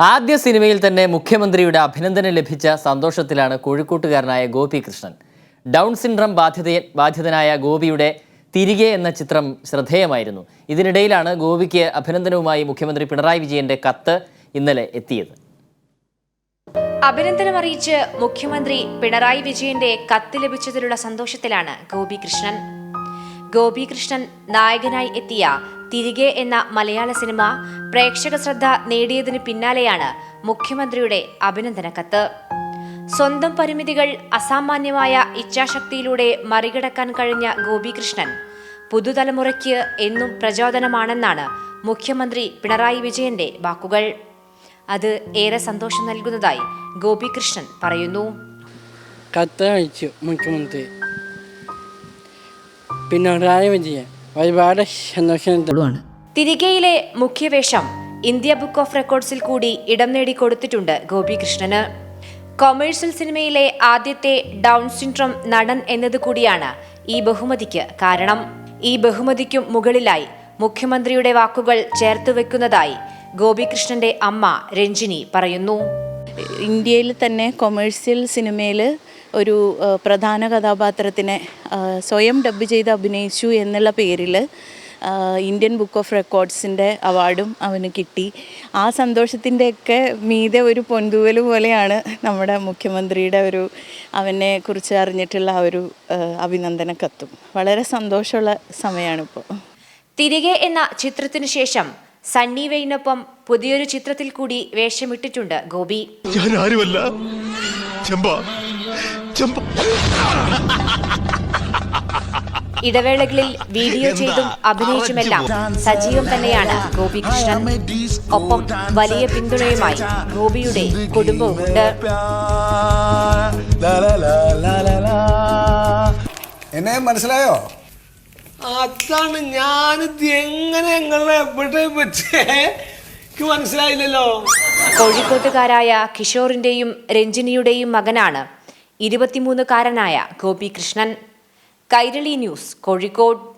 ആദ്യ സിനിമയിൽ തന്നെ മുഖ്യമന്ത്രിയുടെ അഭിനന്ദനം ലഭിച്ച സന്തോഷത്തിലാണ് കോഴിക്കോട്ടുകാരനായ ഗോപി കൃഷ്ണൻ. ഡൗൺ സിൻഡ്രം ബാധിത ബാധിതനായ ഗോപിയുടെ തിരികെ എന്ന ചിത്രം ശ്രദ്ധേയമായിരുന്നു. ഇതിനിടയിലാണ് ഗോപിക്ക് അഭിനന്ദനവുമായി മുഖ്യമന്ത്രി പിണറായി വിജയന്റെ കത്ത് ഇന്നലെ എത്തിയത്. അഭിനന്ദനം അറിയിച്ച് മുഖ്യമന്ത്രി പിണറായി വിജയന്റെ കത്ത് ലഭിച്ചതിലുള്ള സന്തോഷത്തിലാണ് ഗോപി കൃഷ്ണൻ. ഗോപി കൃഷ്ണൻ നായകനായി എത്തിയ തിരികെ എന്ന മലയാള സിനിമ പ്രേക്ഷക ശ്രദ്ധ നേടിയതിന് പിന്നാലെയാണ് മുഖ്യമന്ത്രിയുടെ അഭിനന്ദന കത്ത് സ്വന്തം പരിമിതികൾ അസാമാന്യമായ ഇച്ഛാശക്തിയിലൂടെ മറികടക്കാൻ കഴിഞ്ഞ ഗോപികൃഷ്ണൻ പുതുതലമുറയ്ക്ക് എന്നും പ്രചോദനമാണെന്നാണ് മുഖ്യമന്ത്രി പിണറായി വിജയന്റെ വാക്കുകൾ. അത് ഏറെ സന്തോഷം നൽകുന്നതായി ഗോപികൃഷ്ണൻ പറയുന്നു. കത്ത് അയച്ചു മുഖ്യമന്ത്രി. പിണറായി വിജയൻ. ഒരുപാട് തിരികെയിലെ മുഖ്യവേഷം ഇന്ത്യ ബുക്ക് ഓഫ് റെക്കോർഡ്സിൽ കൂടി ഇടം നേടി കൊടുത്തിട്ടുണ്ട് ഗോപികൃഷ്ണന്. കൊമേഴ്സ്യൽ സിനിമയിലെ ആദ്യത്തെ ഡൗൺ സിൻഡ്രോം നടൻ എന്നതുകൂടിയാണ് ഈ ബഹുമതിക്ക് കാരണം. ഈ ബഹുമതിക്കും മുകളിലായി മുഖ്യമന്ത്രിയുടെ വാക്കുകൾ ചേർത്ത് വെക്കുന്നതായി ഗോപികൃഷ്ണന്റെ അമ്മ രഞ്ജിനി പറയുന്നു. ഇന്ത്യയിൽ തന്നെ കൊമേഴ്സ്യൽ സിനിമയിൽ ഒരു പ്രധാന കഥാപാത്രത്തിനെ സ്വയം ഡബ് ചെയ്ത് അഭിനയിച്ചു എന്നുള്ള പേരിൽ ഇന്ത്യൻ ബുക്ക് ഓഫ് റെക്കോർഡ്സിന്റെ അവാർഡും അവന് കിട്ടി. ആ സന്തോഷത്തിന്റെയൊക്കെ മീതെ ഒരു പൊന്തുവൽ പോലെയാണ് നമ്മുടെ മുഖ്യമന്ത്രിയുടെ ഒരു അവനെ കുറിച്ച് അറിഞ്ഞിട്ടുള്ള ആ ഒരു അഭിനന്ദന കത്തും വളരെ സന്തോഷമുള്ള സമയമാണിപ്പോൾ. തിരികെ എന്ന ചിത്രത്തിനു ശേഷം സണ്ണി വെയിനൊപ്പം പുതിയൊരു ചിത്രത്തിൽ കൂടി വേഷമിട്ടിട്ടുണ്ട് ഗോപി. ഞാൻ ആരുമല്ല ചെമ്പ. ചെമ്പ ഇടവേളകളിൽ വീഡിയോ ചെയ്തും അഭിനയിച്ചുമെല്ലാം സജീവം തന്നെയാണ് ഗോപികൃഷ്ണൻ ഒപ്പം വലിയ പിന്തുണയുമായി ഗോപിയുടെ കുടുംബവുമുണ്ട്. എന്നെ മനസ്സിലായോ? അതാണ് ഞാൻ എങ്ങനെ എങ്ങനെ എവിടെ വെച്ചേ മനസ്സിലായില്ലല്ലോ. കോഴിക്കോട്ടുകാരായ കിഷോറിന്റെയും രഞ്ജിനിയുടെയും മകനാണ് ഇരുപത്തിമൂന്നുകാരനായ ഗോപികൃഷ്ണൻ കൈരളി ന്യൂസ് കോഴിക്കോട്.